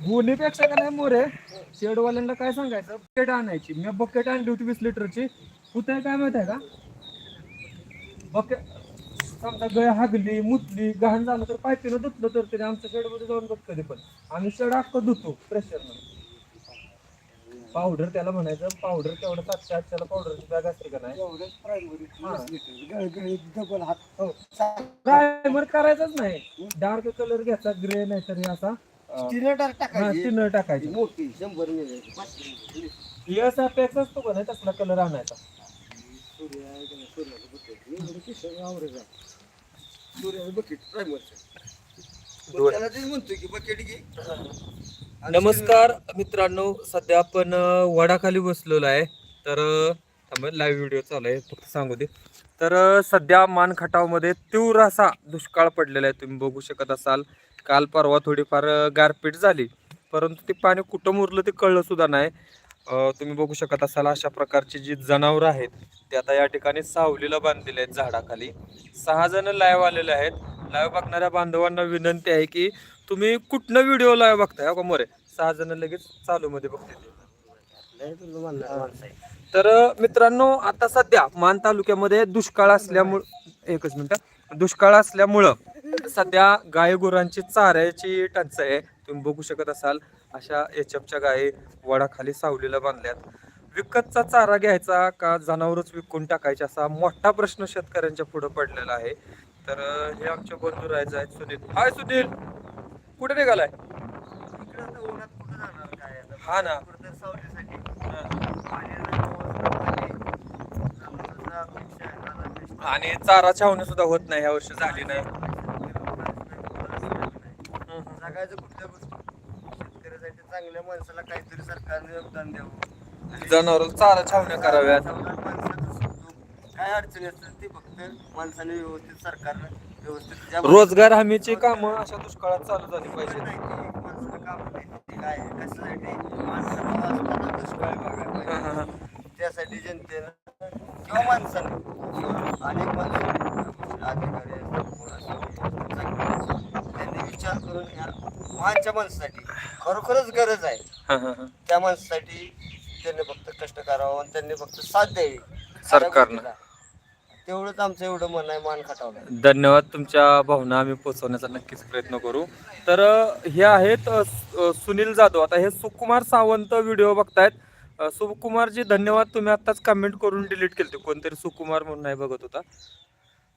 गुन्हेपेक्षा का नाही मोरे? शेडवाल्यांना काय सांगायचं? बकेट आणायची. मी बकेट आणली होती वीस लिटरची. कुठे काय माहीत आहे का? बकेट समजा गय हागली मुतली गहाण झालं तर पायपीनं धुतलं तर तरी आमच्या शेडमध्ये जाऊन बघ कधी पण. आम्ही शेड अख्खं धुतो प्रेशरनं पावडर त्याला म्हणायचं पावडर तेवढं सातशे आठशेला पावडरची बॅग असते का नाही? हो. प्रायमर करायचंच नाही. डार्क कलर घ्यायचा ग्रे नाहीतर हे. असा स्टिनर टाकायची. मोठी शंभर मिली पाचशे मिली. यस पॅक्स असतो का नाही तसला कलर आणायचा? सूर्य सूर्याचं बकेट प्रायमरचं दोन. त्याला तेच म्हणतोय की बकेट घे. आणि नमस्कार मित्रांनो सध्या आपण अ, वडाखाली बसलेलो आहे. तर लाईव्ह व्हिडिओ चालू आहे फक्त सांगू दे. तर अ, सध्या मान खटावमध्ये तीव्र असा दुष्काळ पडलेला आहे. तुम्ही बघू शकत असाल काल परवा थोडीफार अ, गारपीट झाली. परंतु ते पाणी कुठं मुरलं ते कळलं सुद्धा नाही. तुम्ही बघू शकत असाल अशा प्रकारची जी जनावरं आहेत ते आता या ठिकाणी सावलीला बांधलेले आहेत झाडाखाली. सहा जण लाईव्ह आलेले आहेत. लाईव्ह बघणाऱ्या बांधवांना विनंती आहे की तुम्ही कुठनं व्हिडिओ लाईव्ह बघताय? हो का मोरे? सहा जण लगेच चालू मध्ये बघते तर मित्रांनो आता सध्या मान तालुक्यामध्ये दुष्काळ असल्यामुळं एकच मिनिट दुष्काळ असल्यामुळं सध्या गाय गुरांची चाऱ्याची टंचाई आहे. तुम्ही बघू शकत असाल अशा एचपच्या गायी वडाखाली सावलीला बांधल्यात. विकतचा चारा घ्यायचा का जनावरच विकून टाकायचे असा मोठा प्रश्न शेतकऱ्यांच्या पुढे पडलेला आहे. तर हे आमचे बंधू राहायचे आहेत सुनील. हाय सुनील! कुठे निघालाय? हा ना. आणि चारा छावणी सुद्धा होत नाही ह्या वर्षी झाली नाही. शेतकऱ्यासाठी चांगल्या माणसाला काहीतरी सरकारने योगदान द्यावं आणि जनावर चारा छावण्या कराव्यात माणसाचं काय अडचणी असतात ते फक्त माणसाने व्यवस्थित सरकारनं व्यवस्थित ज्या रोजगार हमीची कामं अशा दुष्काळात चालू झाली आहे, माणसाला काम माहिती काय आहे, कशासाठी माणसाला वाचताना दुष्काळ बघायला हा, हा, हा. पाहिजे. त्यासाठी जनतेनं किंवा माणसानं किंवा अनेक माणसं अधिकारी असतात, कोण असतात, चांगली माणसं. त्यांनी विचार करून माणच्या माणसासाठी खरोखरच गरज आहे. हा, हा, हा. त्या माणसासाठी त्यांनी फक्त कष्ट करावं आणि त्यांनी फक्त साथ द्यावी. सरकारनं. तेवढंच आमचं एवढं मन आहे मान खटावलं. धन्यवाद. तुमच्या भावना आम्ही पोहोचवण्याचा नक्कीच प्रयत्न करू. तर अ, हे आहेत अ, सु- अ, सुनील जाधव. आता हे सुकुमार सावंत व्हिडिओ बघतायत. अ, सुकुमारजी धन्यवाद. तुम्ही आत्ताच कमेंट करून डिलीट केलते. कोणतरी सुकुमार म्हणून नाही बघत होता.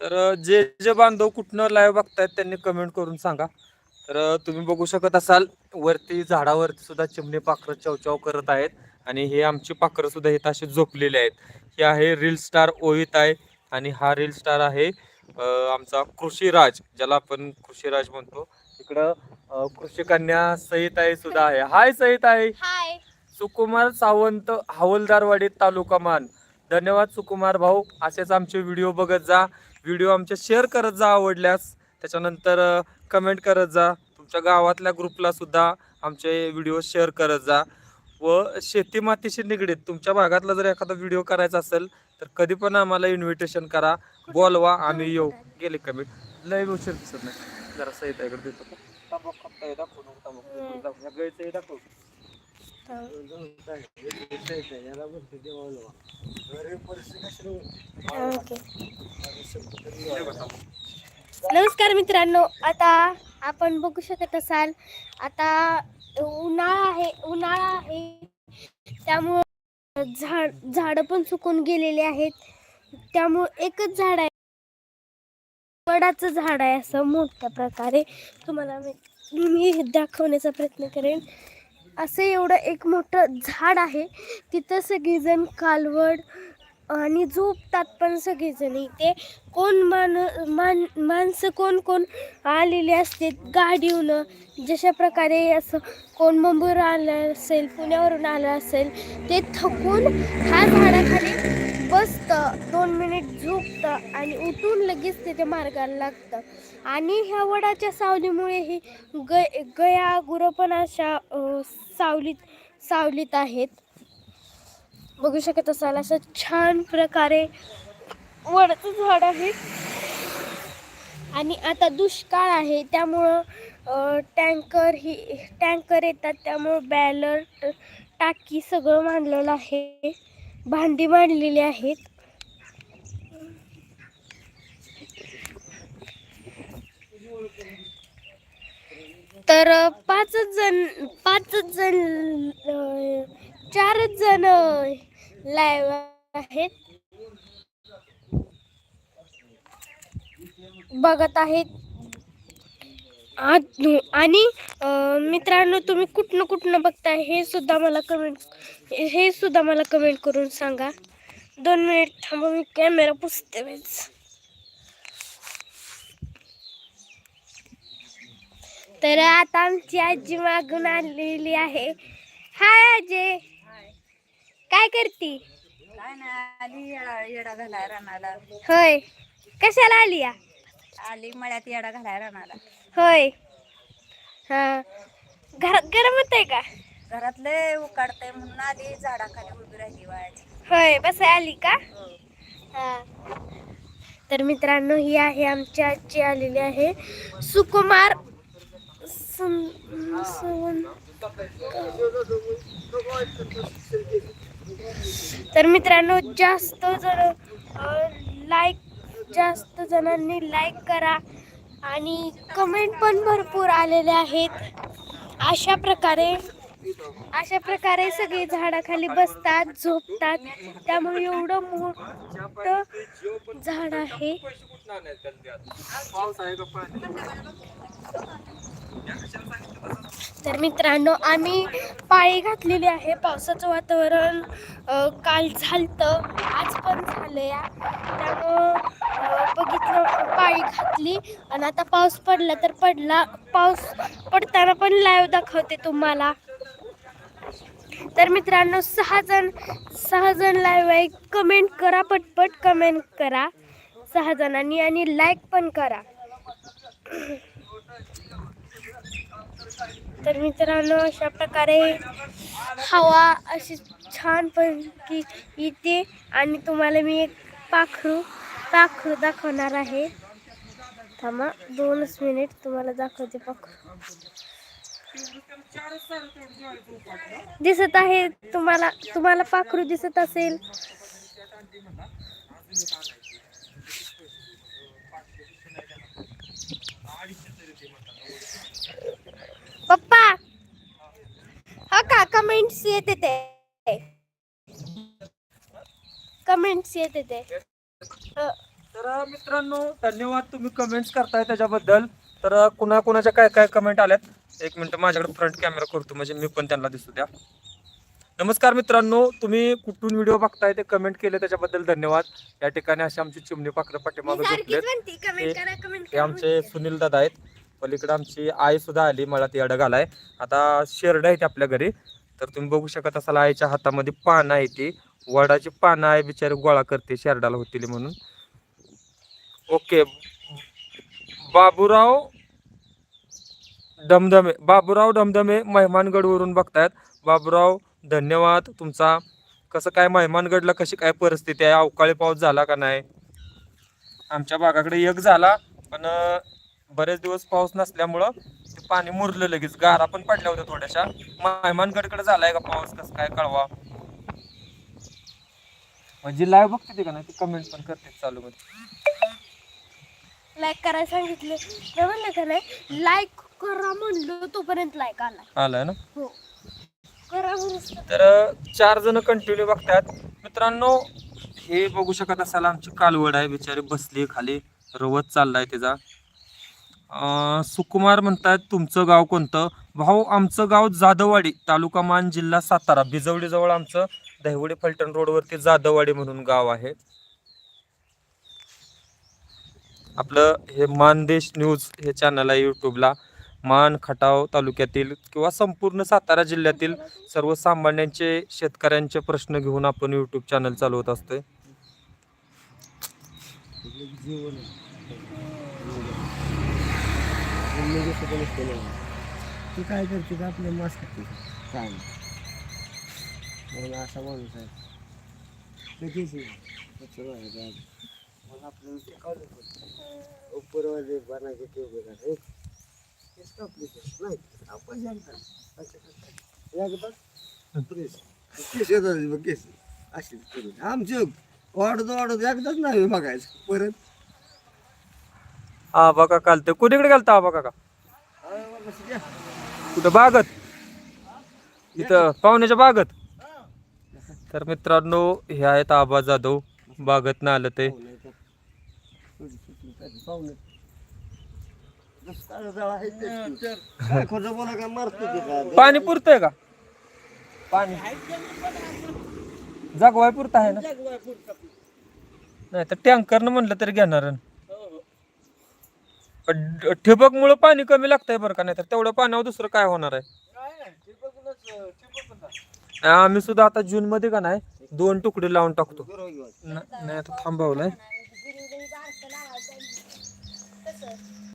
तर अ, जे जे बांधव कुठनं लाईव्ह बघतायत त्यांनी कमेंट करून सांगा. तर अ, तुम्ही बघू शकत असाल. वरती झाडावरती सुद्धा चिमणी पाखरं चवचाव करत आहेत आणि हे आमची पाखरं सुद्धा इथं अशी झोपलेली आहेत. हे आहे रील स्टार ओवित आहे आणि हा रील स्टार आहे आमचा कृषीराज ज्याला आपण कृषीराज म्हणतो. इकडं कृषी कन्या सहिताई सुद्धा आहे. हाय सहिताई हाय. सुकुमार सावंत हवलदारवाडी तालुका मान. धन्यवाद सुकुमार भाऊ. असेच आमचे व्हिडिओ बघत जा. व्हिडिओ आमचे शेअर करत जा आवडल्यास. त्याच्यानंतर कमेंट करत जा. तुमच्या गावातल्या ग्रुपला सुद्धा आमचे व्हिडिओ शेअर करत जा. व शेती मातीशी निगडीत तुमच्या भागातला जर एखादा व्हिडिओ करायचा असेल तर कधी पण आम्हाला इन्व्हिटेशन करा. बोलवा आम्ही येऊ. गेले कमेंट लय उशीर दिसत नाही. जरा सहित इकडे देतो. दाखव. नमस्कार मित्रांनो आता आपण बघू शकत असाल आता उन्हाळा आहे उन्हाळा आहे. त्यामुळं झाड झाडं पण सुकून गेलेले आहेत. त्यामुळं एकच झाड आहे. वडाचं झाड आहे असं मोठ्या प्रकारे तुम्हाला मी मी दाखवण्याचा प्रयत्न करेन. असं एवढं एक मोठं झाड आहे. तिथं सगळीजण कालवड आणि झोपतात पण सगळेजण इथे. कोण मान मान माणसं कोण कोण आलेली असते गाडीहून. जशा प्रकारे असं कोण मुंबईवर आलं असेल पुण्यावरून आलं असेल ते थकून ह्या झाडाखाली बसतं दोन मिनिट झोपतं आणि उठून लगेच त्याच्या मार्गाला लागतं. आणि ह्या वडाच्या सावलीमुळे ही ग गया गुरं पण अशा सावलीत सावलीत आहेत. बघू शकत असाल असं छान प्रकारे वडचं झाड आहे. आणि आता दुष्काळ आहे त्यामुळं टँकर ही टँकर येतात त्यामुळं बॅलर टाकी सगळं मांडलेलं आहे. भांडी मांडलेली आहेत. तर पाचच जण पाचच जण चारच जण लाईव्ह आहेत. बघत आहेत. आ- आणि मित्रांनो तुम्ही कुठनं कुठनं बघताय हे सुद्धा मला कमेंट हे सुद्धा मला कमेंट करून सांगा. दोन मिनिट थांबा मी कॅमेरा पुसते वेळेस तर आता आमची आजी मागून आलेली आहे. हाय आजी. काय करती? काय नाही आली येडा येडा घालाय रानाला. होय. कशाला आली या? आली मळ्यात येडा घालाय रानाला. होय. हा. घरात गरम होत आहे का घरातले उकाडते म्हणून आली झाडाखाली उभी राहिली वायाची होय बस आली का? हा. तर मित्रांनो ही आहे आमची आजी आलेली आहे. सुकुमार सं- सवन- तर मित्रांनो जास्त जण लाईक जास्त जणांनी लाईक करा आणि कमेंट पण भरपूर आलेले आहेत. अशा प्रकारे अशा प्रकारे सगळे झाडाखाली बसतात झोपतात. त्यामुळे एवढं मोठं झाड आहे. पाऊस आहे का पाणी? तर मित्रांनो आम्ही पाळी घातलेली आहे. पावसाचं वातावरण काल झालतं आज पण झालं या त्यामुळं बघितलं पाळी घातली. आणि आता पाऊस पडला तर पडला. पाऊस पडताना पण लाईव्ह दाखवते तुम्हाला. तर मित्रांनो सहा जण सहा जण लाईव्ह आहे. कमेंट करा पटपट कमेंट करा. सहा जणांनी आणि लाईक पण करा. तर मित्रांनो अशा प्रकारे हवा अशी छानपैकी येते आणि तुम्हाला मी एक पाखरू पाखरू दाखवणार आहे. थांबा दोनच मिनिट तुम्हाला दाखवते पाखरू. दिसत आहे तुम्हाला तुम्हाला पाखरू दिसत असेल. पप्पा हो का कमेंट्स येते ते? कमेंट्स येते ते. तर मित्रांनो धन्यवाद तुम्ही कमेंट्स करताय त्याच्याबद्दल. तर कुणा कुणाच्या काय काय कमेंट आल्यात? एक मिनिट माझ्याकडे फ्रंट कॅमेरा करतो म्हणजे मी पण त्यांना दिसू द्या. नमस्कार मित्रांनो तुम्ही कुठून व्हिडिओ बघताय ते कमेंट केले त्याच्याबद्दल धन्यवाद. या ठिकाणी अशी आमची चिमणी पाखरं पाठीमागे आमचे सुनील दादा आहेत. पलीकडे आमची आई सुद्धा आली मला ती अडग आलाय आता शेरड आहेत आपल्या घरी. तर तुम्ही बघू शकत असाल आईच्या हातामध्ये पानं आहे ती. वडाची पानं आहे बिचारी गोळा करते शेरडाला होतील म्हणून. ओके. बाबूराव डमधमे बाबूराव डमधमे मेहमानगडवरून बघतायत. बाबूराव धन्यवाद. तुमचा कसं काय मेहमानगडला कशी काय परिस्थिती आहे? अवकाळी पाऊस झाला का नाही? आमच्या भागाकडे एक झाला पण बरेच दिवस पाऊस नसल्यामुळं ते पाणी मुरलं लगेच. गारा पण पडल्या होत्या थोड्याशा. मेहमानगडकडे झालाय का पाऊस? कसं काय कळवा? म्हणजे लाईव्ह बघते ते का नाही? ते कमेंट पण करते चालू मध्ये. लाईक करायला सांगितले. म्हणलं का नाही? लाईक करा म्हणलं तोपर्यंत लाईक आला. आलाय ना? हो. करा म्हणून. तर अं, चार जण कंटिन्यू बघतात मित्रांनो हे बघू शकत असाल आमची कालवड आहे. बिचारी बसली खाली. रवत चाललाय त्याचा सुकुमार म्हणतात तुमचं गाव कोणतं? भाऊ आमचं गाव जाधववाडी तालुका मान जिल्हा सातारा. भिजवडीजवळ आमचं दहिवडी फलटण रोडवरती जाधववाडी म्हणून गाव आहे. आपलं हे मानदेश न्यूज हे चॅनल आहे यूट्यूबला मान खटाव तालुक्यातील किंवा संपूर्ण सातारा जिल्ह्यातील सर्वसामान्यांचे शेतकऱ्यांचे प्रश्न घेऊन आपण यूट्यूब चॅनल चालवत असतोय. तू काय करते का आपल्या मास्क खाते काय? म्हणून असा माणूस आहे. आपल्याला शिकवलं पण उपरवाले बनायचे ते तेच. नाही आपण. एकदाच प्रेस. केस येतात करून. आमचे वाढत वाढत एकदाच नाही बघायचं. परत आबा काका घालतो कुणीकडे गेलता आबा काका अरे कुठं? बागत. इथं पाहुण्याच्या बागत. तर मित्रांनो हे आहेत आबा जाधव. बागत ना आलं ते. पाहुणे आहे का पाणी पुरतंय का? पाणी. जागवाय पुरत आहे ना? नाही तर टँकरनं म्हणलं तरी घेणार ठिबक मुळे पाणी कमी लागतंय बरं का नाही तर तेवढं पाण्यावर दुसरं काय होणार आहे? आम्ही सुद्धा आता जून मध्ये का नाही दोन तुकडे लावून टाकतो. नाही आता थांबवलाय.